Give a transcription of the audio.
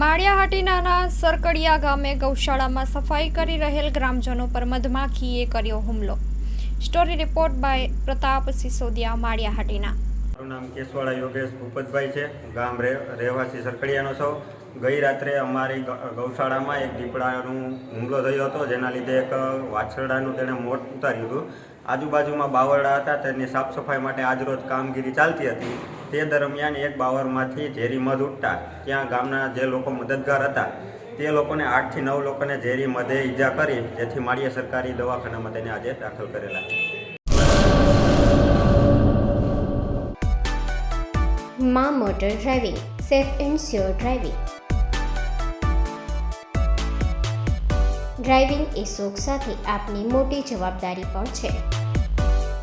માળિયાહાટીનાના સરકડિયા ગામે ગૌશાળામાં સફાઈ કરી રહેલ ગ્રામજનો પર મધમાખીએ કર્યો હુમલો. Story report by Pratap Sisodiya, Maliyahatina. મારું નામ કેશવાળા યોગેશ ભૂપતભાઈ છે. ગામ રહેવાસી સરકડિયાનો છો. ગઈ રાત્રે અમારી ગૌશાળામાં એક દીપડાનું હુમલો થયો હતો, જેના લીધે એક વાછરડાનું તેણે મોત ઉતાર્યું હતું. આજુબાજુમાં બાવરડા હતા, તેની સાફ સફાઈ માટે આજરોજ કામગીરી ચાલતી હતી. તે દરમિયાન એક બાવરમાંથી ઝેરી મધ ઉઠતા. ત્યાં ગામના જે લોકો મદદગાર હતા, તે લોકોને આઠથી નવ લોકોને ઝેરી મધે ઈજા કરી, જેથી માળીએ સરકારી દવાખાનામાં તેને આજે દાખલ કરેલા માં motor driving, safe and sure driving. Driving એ શોખ સાથે આપની મોટી જવાબદારી પણ છે.